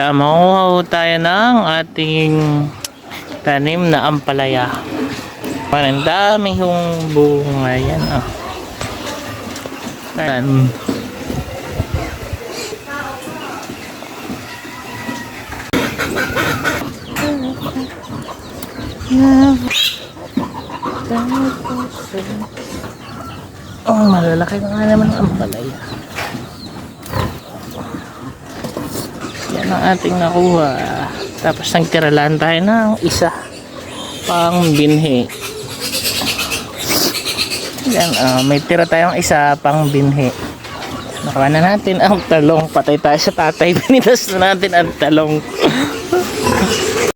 Kaya makuha ho tayo ng ating tanim na ampalaya. Parang dami yung bunga yan. Oh. Ayan. Oh, malalaki na nga naman ang ampalaya. Ang ating nakuha. Tapos nagtiralan tayo ng isa pang binhi. Yan, ah, may tira tayong isa pang binhi. Nakuha na natin ang talong. Patay tayo sa tatay. Pinitas na natin ang talong.